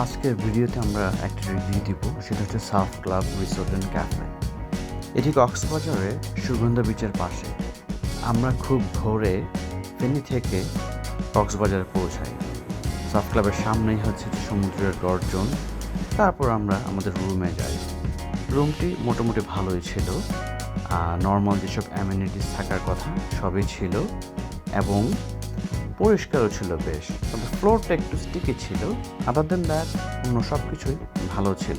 আজকের ভিডিওতে আমরা একটা রিভিউ দিব, সেটা হচ্ছে সাফ ক্লাব রিসোর্ট অ্যান্ড ক্যাফে। এটি কক্সবাজারে সুগন্ধা বিচের পাশে। আমরা খুব ভোরে ফেনী থেকে কক্সবাজারে পৌঁছাই। সাফ ক্লাবের সামনেই হচ্ছে সমুদ্রের গর্জন। তারপর আমরা আমাদের রুমে যাই। রুমটি মোটামুটি ভালোই ছিল। নর্মাল যেসব অ্যামিনিটিস থাকার কথা সবই ছিল এবং পরিষ্কারও ছিল বেশ। তবে ফ্লোরটা একটু স্টিকি ছিল আদার দেন দ্যাট অন্য সব কিছুই ভালো ছিল।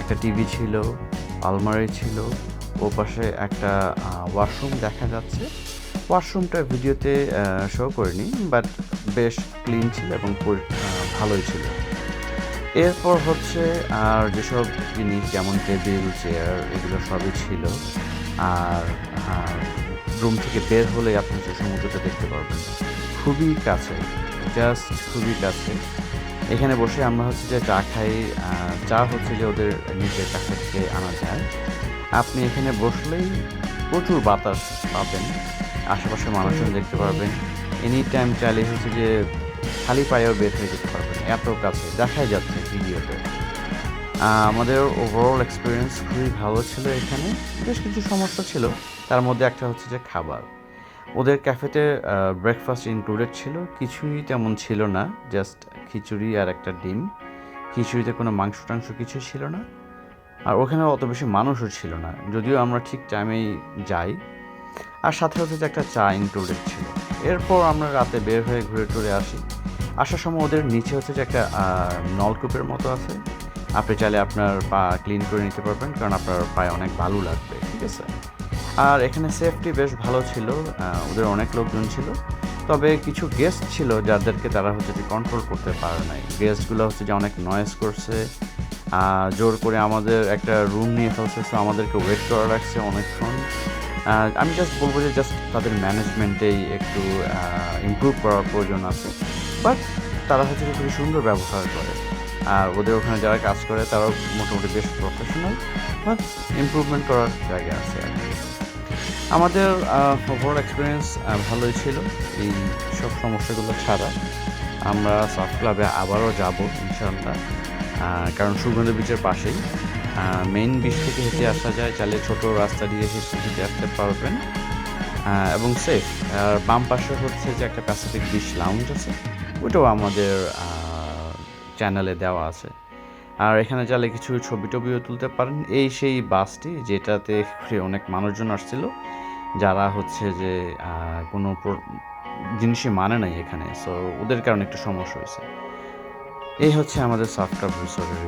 একটা টিভি ছিল, আলমারি ছিল ও পাশে একটা ওয়াশরুম দেখা যাচ্ছে। ওয়াশরুমটা ভিডিওতে শো করিনি বাট বেশ ক্লিন ছিল এবং ভালোই ছিল। এরপর হচ্ছে, আর যেসব জিনিস যেমন টেবিল, চেয়ার, এগুলো সবই ছিল। আর রুম থেকে বের হলে আপনি যে সমুদ্রটা দেখতে পারবেন। খুবই কাছে জাস্ট খুবই কাছে। এখানে বসে আমরা হচ্ছে যে চা খাই চা হচ্ছে যে ওদের নিজের কাছে থেকে আনা যায় আপনি এখানে বসলেই প্রচুর বাতাস পাবেন আশেপাশে মানুষজন দেখতে পারবেন। এনি টাইম চাইলে হচ্ছে যে খালি পায়েও বের হয়ে যেতে পারবেন এত কাছে দেখাই যাচ্ছে ভিডিওতে। আমাদের ওভারঅল এক্সপিরিয়েন্স খুবই ভালো ছিল এখানে বেশ কিছু সমস্যা ছিল। তার মধ্যে একটা হচ্ছে যে খাবার। ওদের ক্যাফেতে ব্রেকফাস্ট ইনক্লুডেড ছিল। কিছুই তেমন ছিল না জাস্ট খিচুড়ি আর একটা ডিম। খিচুড়িতে কোনো মাংস টাংস কিছু ছিল না। আর ওখানে অত বেশি মানুষও ছিল না, যদিও আমরা ঠিক টাইমেই যাই। আর সাথে হচ্ছে একটা চা ইনক্লুডেড ছিল। এরপর আমরা রাতে বের হয়ে ঘুরে টুরে আসি। আসার সময় ওদের নিচে হচ্ছে যে একটা নলকূপের মতো আছে। আপনি চাইলে আপনার পা ক্লিন করে নিতে পারবেন, কারণ আপনার পায়ে অনেক বালু লাগবে, ঠিক আছে? আর এখানে সেফটি বেশ ভালো ছিল ওদের অনেক লোকজন ছিল। তবে কিছু গেস্ট ছিল যাদেরকে তারা হচ্ছে যে কন্ট্রোল করতে পারে নাই। গেস্টগুলো হচ্ছে যে অনেক নয়েজ করছে জোর করে আমাদের একটা রুম নিয়ে ফেলছে সো আমাদেরকে ওয়েট করা রাখছে অনেকক্ষণ। আমি জাস্ট বলব যে জাস্ট তাদের ম্যানেজমেন্টেই একটু ইমপ্রুভ করার প্রয়োজন আছে। বাট তারা হচ্ছে খুবই সুন্দর ব্যবহার করে। আর ওদের ওখানে যারা কাজ করে, তারাও মোটামুটি বেশ প্রফেশনাল বাট ইমপ্রুভমেন্ট করার জায়গা আছে আর কি। আমাদের ওভারঅল এক্সপিরিয়েন্স ভালোই ছিল এই সব সমস্যাগুলো ছাড়া। আমরা সাফ ক্লাবে আবারও যাব, ইনশাআল্লাহ। কারণ সুগন্ধ বিচের পাশেই। মেইন বিচ থেকে হেঁটে আসা যায়, চাইলে ছোট রাস্তা দিয়ে হেঁটে হেঁটে আসতে পারবেন। এবং সেফ আর বাম পাশে হচ্ছে যে একটা প্যাসিফিক বিচ লাউঞ্জ আছে ওটাও আমাদের চ্যানেলে দেওয়া আছে। আর এখানে চাইলে কিছু ছবি টবিও তুলতে পারেন। এই সেই বাসটি যেটাতে অনেক মানুষজন আসছিল, যারা হচ্ছে যে কোনো জিনিসই মানে নাই এখানে। সো ওদের কারণে একটু সমস্যা হয়েছে। এই হচ্ছে আমাদের সফটওয়্যার রিসোর্টের